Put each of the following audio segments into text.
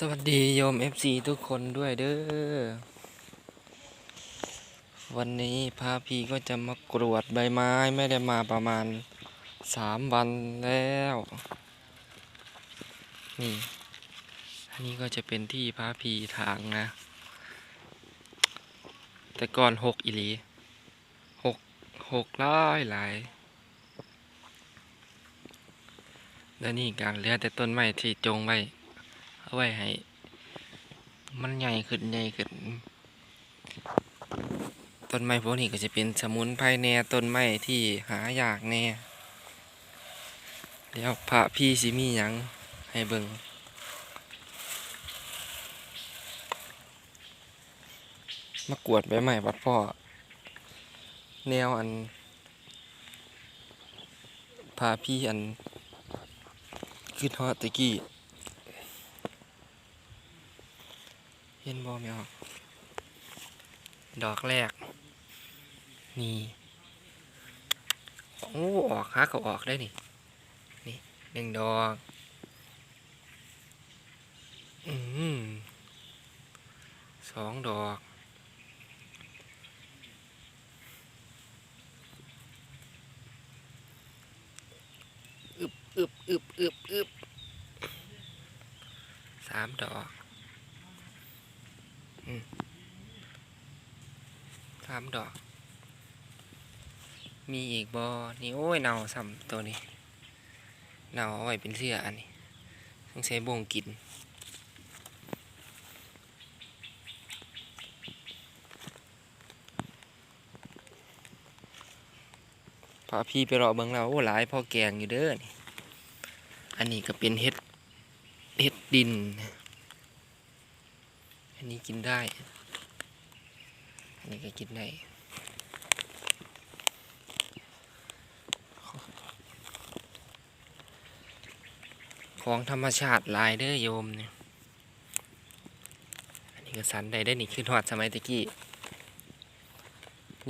สวัสดีโยม FC ทุกคนด้วยเด้อ วันนี้พาพีก็จะมากรวดใบไม้ไม่ได้มาประมาณสามวันแล้ว นี่ อันนี้ก็จะเป็นที่พาพีทางนะ แต่ก่อนหกอีหลีหกหกหลายหลายแล้วนี่การเหลือแต่ต้นไม้ที่จงไว้ เอาไว้ให้ มันใหญ่ขึ้นใหญ่ขึ้นต้นไม้พวกนี้ก็จะเป็นสมุนไพรแน่ต้นไม้ที่หายากแน่เดี๋ยวพระพี่สิมีหยังให้เบิ่งมากวดใบไม้วัดพ่อ แนวอัน พาพี่อันขึ้นฮอดตะกี้ เห็นบ่แมวดอกแรก นี่ โอ้ ออกฮักก็ออกได้นี่ นี่หนึ่งดอก อืมสองดอก อึบอึบอึบอึบอึบสามดอก สามดอก มีอีกบอนี่โอ้ยเนาซ้ำตัวนี้เนาเอาไว้เป็นเสื้ออันนี้ต้องใช้บ่งกินพาพี่ไปรอเบิ่งเราโอ้หลายพ่อแกงอยู่เด้อนี่อันนี้ก็เป็นเห็ดเห็ดดิน อันนี้กินได้ อันนี้ก็กินได้ของธรรมชาติลายเด้อโยมเนี่ย อันนี้ก็สันได้ได้นี่คือหอดสมัยตะกี้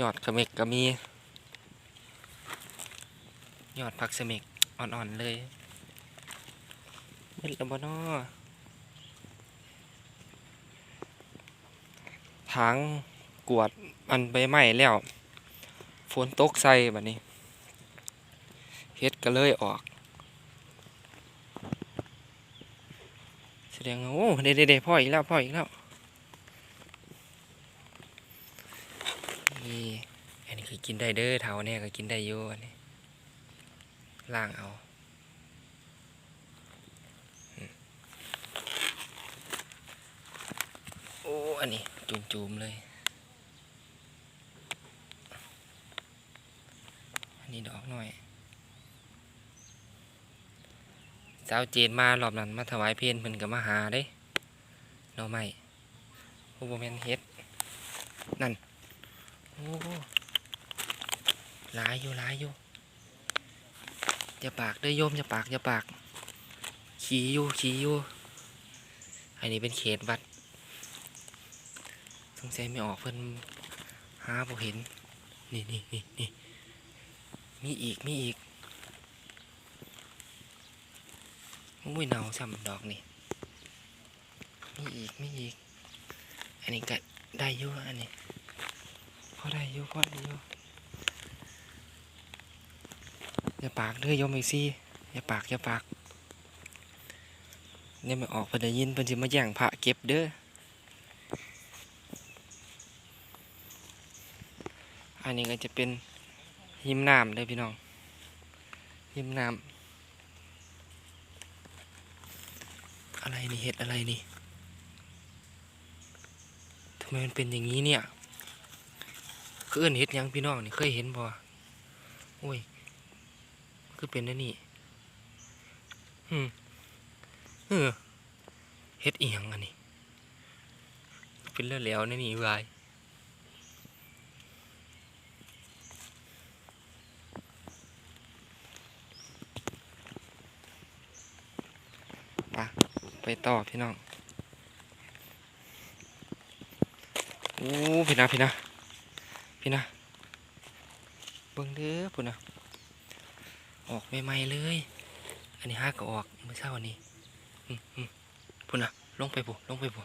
ยอดกระเมกก็มี ยอดผักเสเมกอ่อนๆเลยเม็ดละบนอ ทางกวดอันใบไม้แล้ว ฝนตกใส่แบบนี้เฮ็ดก็เลยออก แสดงว่าโอ้เด็ดเด็ดพ่ออีกแล้วพ่ออีกแล้วนี่อันนี้คือกินได้เด้อเท่าเนี่ยก็กินได้อยู่อันนี้ล่างเอาโอ้อันนี้ จุ่มๆเลย อันนี้ดอกหน่อย สาวเจนมารอบนั้นมาถวายเพลนเพิ่นก็มาหาเด้หน่อไม้โอ้บ่แมนเฮ็ด นั่น โอ้หลายอยู่หลายอยู่อย่าปากเด้อโยมอย่าปากอย่าปาก ขี่อยู่ขี่อยู่ อันนี้เป็นเขตวัด สงสัยไม่ออกเพิ่นหาบ่เห็น นี่นี่นี่นี่มีอีกมีอีกโอ้ยเนาซ้ำดอกนี่มีอีกมีอีก อันนี้ก็ได้อยู่อันนี้พอได้อยู่พอได้อยู่อย่าปากเด้อโยมไอซี่อย่าปากอย่าปากเนี่ยไม่ออกเพิ่นได้ยินเพิ่นสิมาแย่งพระเก็บเด้อ อันนี้ก็จะเป็นหิมน้ำเด้อพี่น้อง หิมน้ำอะไรนี่เห็ดอะไรนี่ทำไมมันเป็นอย่างนี้เนี่ยคือเอิ้นเห็ดยังพี่น้องนี่เคยเห็นบ่โอ้ย คือเป็นได้นี่อืมเออเฮ็ดอีหยังอันนี้เป็นแล้วแล้วนี่นี่วาย ไปไปต่อพี่น้องโอ้พี่นะพี่นะพี่นะเบิ่งเด้อพุ่นนะออกใหม่ๆเลย อันนี้ห้าก็ออกเมื่อเช้านี้พุ่นนะลงไปผู้ลงไปผู้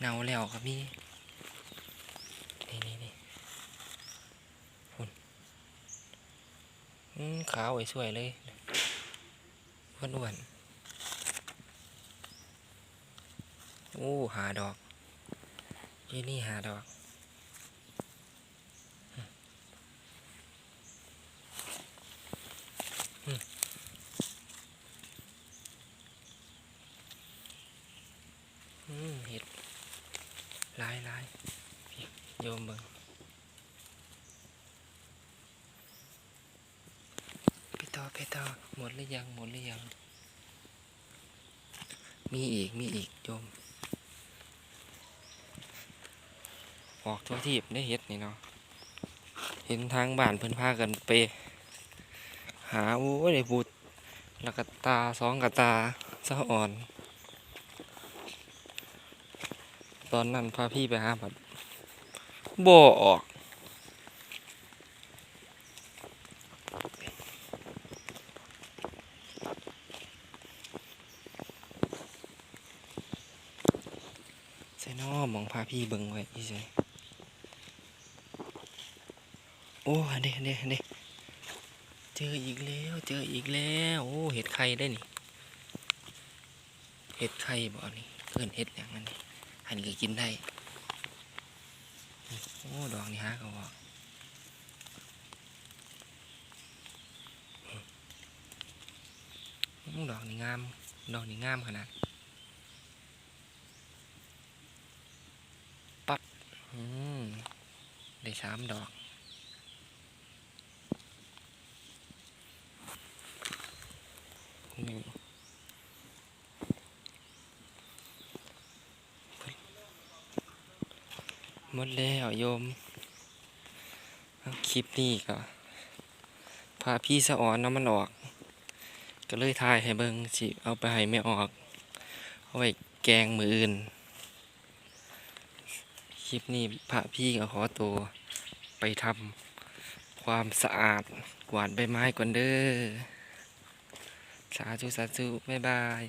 เนาแล้วครับมีนี่นี่นี่พุ่นขาวสวยเลย อ้วนอ้วนๆโอ้หาดอกยี่นี่หาดอกอืมเห็ดหลายหลายพี่โยมเบิง ไปต่อหมดหรือยังหมดหรือยัง มีอีกมีอีกโยมออกทั่วทีบได้เห็ดนี่เนาะเห็นทางบ้านเพิ่นพากันไป หาโอ้ยบุตรล้วก็ตาสองกตาสะอ่อน ตอนนั้นพาพี่ไปหาบัดบ่ออก ใส่นอมอง พี่เบิ่งไว้อีใส่โอ้เด้เด้เด้เจออีกแล้ว เจออีกแล้ว โอ้ เห็ดไข่ได้นี่ เห็ดไข่บ่นี่เกินเห็ดอย่างนั้นนี่อันนี้ก็กินได้ โอ้ ดอกนี่ฮะเขาบอกดอกนี่งาม ดอกนี่งามขนาด ปั๊บ อืมได้สามดอก นี่หมดแล้วโยม คลิปนี้ก็พาพี่สะออนน้ำมันออก ก็เลยถ่ายให้เบิงสิ เอาไปให้ไม่ออก เอาไว้แกงมืออื่น ลิปนี้พระพี่ก็ขอตัวไปทำความสะอาดกวาดใบไม้ก่อนเด้อสาธุสาธุบ๊ายบาย